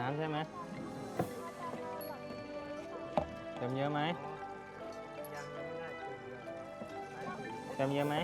น้ำใช่ไหมเต็มเยอะไหมเต็มเยอะไหม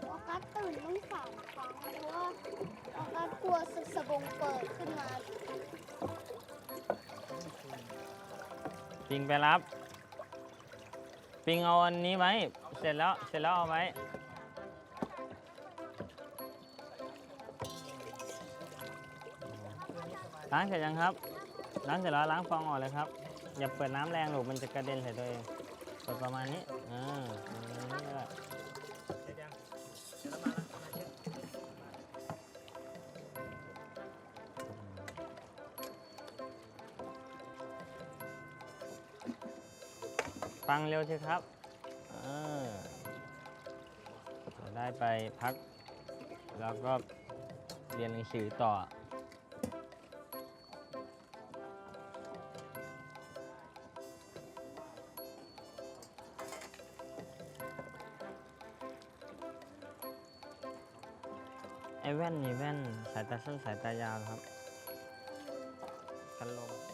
โอกัตื่นต้องฝันเพราะว่าโอกัสกลัวสสบงเปิดขึ้นมาปิงไปรับ ปิงเอาอันนี้ไว้ เสร็จแล้ว เสร็จแล้วเอาไว้ ล้างเสร็จยังครับ ล้างเสร็จแล้วล้างฟองออกเลยครับ อย่าเปิดน้ำแรงหรอกมันจะกระเด็นใส่ตัวเองเปิดประมาณนี้อ่าอย่างนี้แหละเสร็จยังเดี๋ยวเรามาแล้วเช็ดฟังเร็วสิครับ เออได้ไปพัก แล้วก็เรียนหนังสือต่อ สั้นสายตายาวครับ กันลม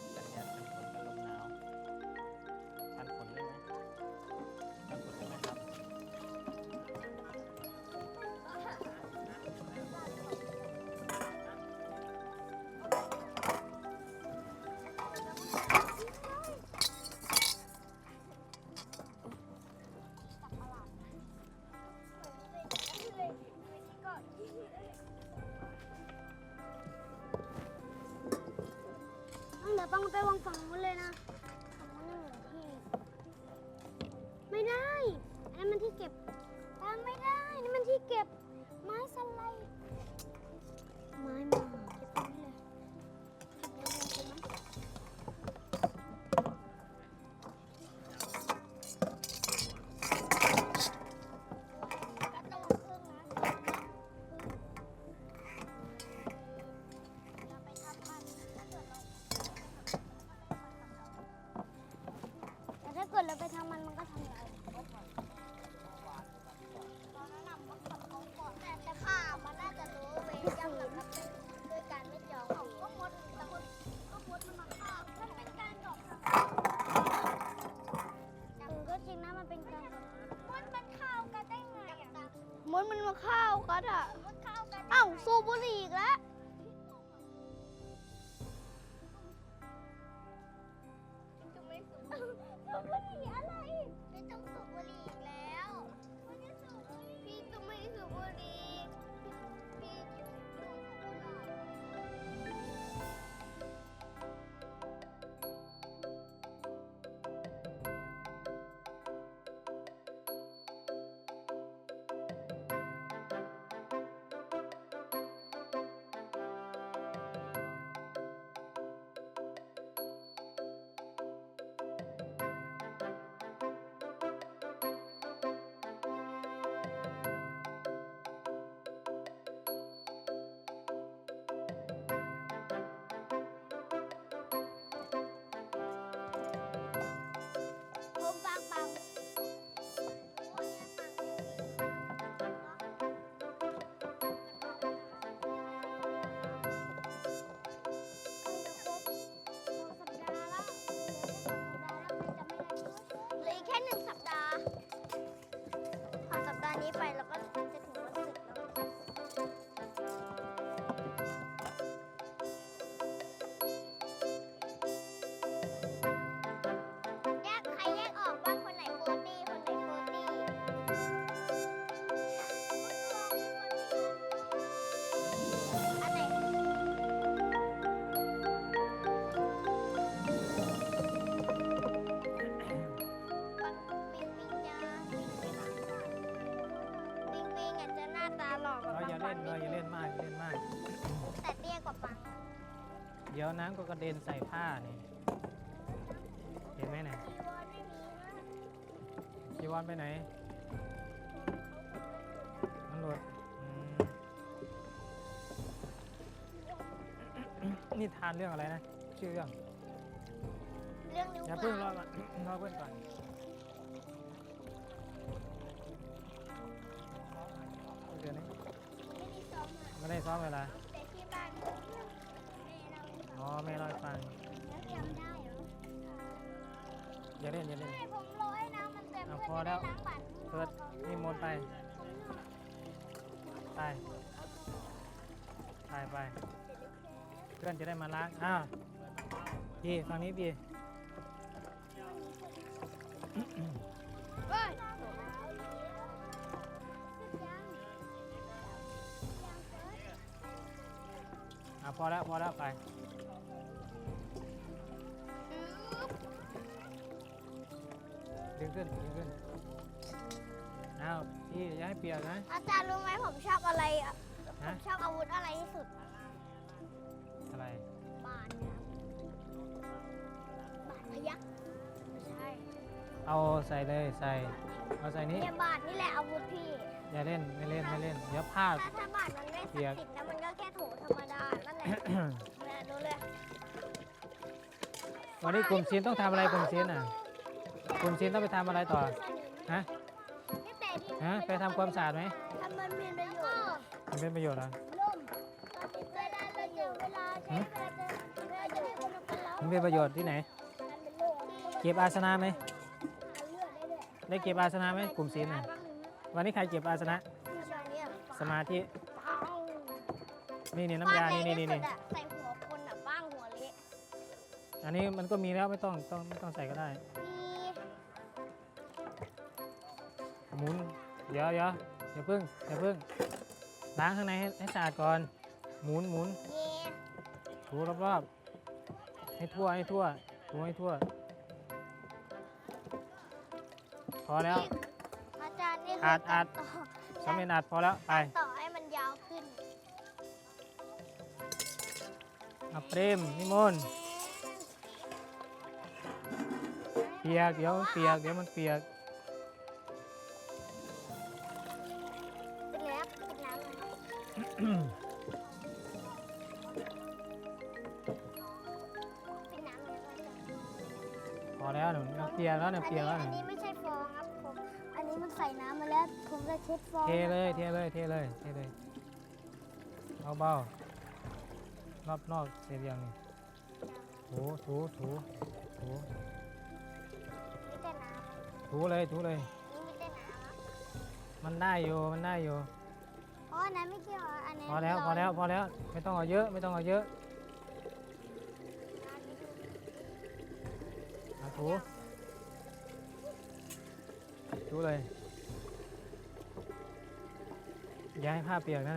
เดี๋ยวน้ำก็กระเด็นใส่ผ้านี่ เห็นไหมเนี่ยจีวรไม่มีนะจีวรไปไหนมันหลุดอืมนี่ทานเรื่องอะไรนะ ชื่อเรื่อง เรื่องนิ้วอย่าเปเพิ่งรอล่าก่อนรอเพื่อนก่อนเดี๋ยวนี้ไม่ได้ซ้อมอะไม่ได้ซ้อมเวลาแต่ที่บ้านแม่เรา อ๋อแม่เล่าให้ฟังแล้วจำได้เหรออย่าเล่นอย่าเล่น ไม่ผมรอให้น้ำมันเต็มเอาเพื่อพอจะแล้ได้ว ล้างบัตรเปิดนี่มนต์ไป ไป ไปไปเพื่อนจะได้มาล้างอ้าวพี่ฝั่งนี้พี่ พอแล้วพอแล้วไปดึงขึ้นดึงขึ้นอ้าวพี่อย่าให้เปียกนะ อาจารย์รู้ไหมผมชอบอะไรอะผฮะ มชอบอาวุธอะไรที่สุดอะไรบาทครับบาทพยักไม่ใช่เอาใส่เลยใส่เอาใส่นี้เนี่ยบาทนี่แหละอาวุธพี่ อย่าเล่นไม่เล่นไม่เล่นเดี๋ยวพลาด ถ้าถ้าบาทมันไม่เปียศักกดิ์สิทธิ์นะมัน แหละแม่ดูเลยวันนี้กลุ่มซีนต้องทำอะไรกลุ่มซีนอะ กลุ่มซีนต้องไปทำอะไรต่อ ฮะนี่แต่ที่ฮะ ไปทำความสะอาดไหมทำมันมีประโยชน์มันเป็นประโยชน์เหรอล่มเวลาเราเจอเวลาใช้เวลาเจอเวลาจะให้คนเอาไปแล้วมันเป็นประโยชน์ที่ไหน มันเป็นโรคเก็บอาสนะไหม หาเลือดได้ด้วยได้เก็บอาสนะไหมกลุ่มซีนน่ะ วันนี้ใครเก็บอาสนะ ที่ชายเนี่ย สมาธิปัง นี่นี่น้ำยานี่นี่นี่นี่ปังเลยที่สุดอะใส่หัวคนอะบ้างหัวเละอันนี้มันก็มีแล้วไม่ต้องต้องไม่ต้องใส่ก็ได้มีหมุน เดี๋ยวเดี๋ยวอย่าเพิ่งอย่าเพิ่งล้างข้างในให้ให้สะอาดก่อน หมุนหมุนเย่ถูรอบๆให้ทั่วให้ทั่วถูให้ทั่ว พอแล้วอาจารย์นี่คือัดอัดต่อสำเร็จอัดพอแล้วไปต่อ เอาเปรมนิมนต์เปียกเดี๋ยวมันเปียกเดี๋ยวมันเปียกเป็นแล้วเป็นน้ำเลยเป็นน้ำเลยอาจารย์พอแล้วหนูน้ำเปียกแล้วอันน้ำเปีนี้ยกแล้วหอันูนนี้ไม่ใช่ฟองครับผม อันนี้มันใส่น้ำมาแล้ว ผมจะเช็ดฟองเทเลยเทเลยเทเลยเทเลยเบาๆ รอบนอกเสร็จยังนี่ถูถูถูถูมีแต่น้ำถูเลยถูเลยนี่มีแต่น้ำนะมันได้อยู่มันได้อยู่ อ๋ออันนั้นไม่เกี่ยวอันนี้พอแล้วพอแล้วพอแล้วไม่ต้องเอาเยอะไม่ต้องเอาเยอะเอาถูถูเลยอย่าให้ผ้าเปียกนะ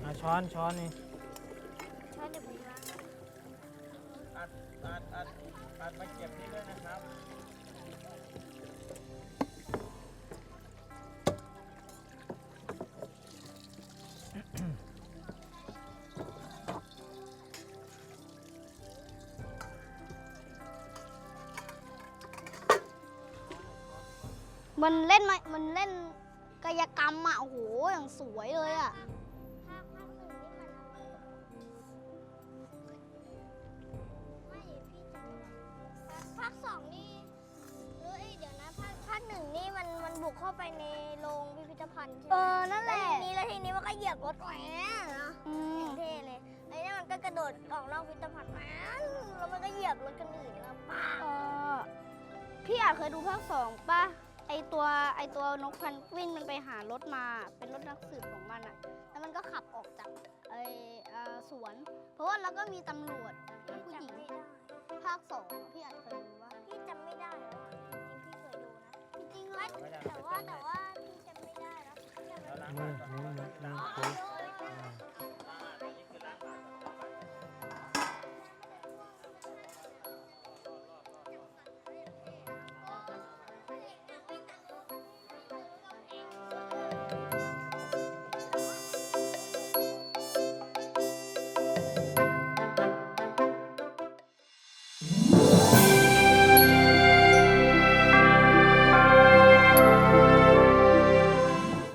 เอาช้อนช้อนนี่ อัดอัดอัดมาเก็บนี่ด้วยนะครับมันเล่นมามันเล่นกายกรรมอะ โอ้โห อย่างสวยเลยอะ บุกเข้าไปในโรงพิพิธภัณฑ์ใช่ไหมเออนั่นแหแล้วละทีนี้แล้วทีนี้มันก็เหยียบรถแหวนเนาะอืม อย่างเท่เลยไอ้นี่มันก็กระโดดออกนอกพิพิธภัณฑ์แหวนแล้วมันก็เหยียบรถกันอื่นแล้วป้าเออพี่อาจเคยดูภาคสองป่ะ ไอตัวไอตัวนกพันกวินมันไปหารถมา เป็นรถนักสืบของมันอะแล้วมันก็ขับออกจากไอเอ่อสวน เพราะว่าแล้วก็มีตำรวจผู้หญิงจำไม่ได้ภาคสองอะพี่อาจเคยดู จริงๆพี่เคยดูนะจริงๆแล้วแต่ว่าแต่ว่าพี่จำไม่ได้แล้วพี่จำไม่ได้มือมือมือมือถู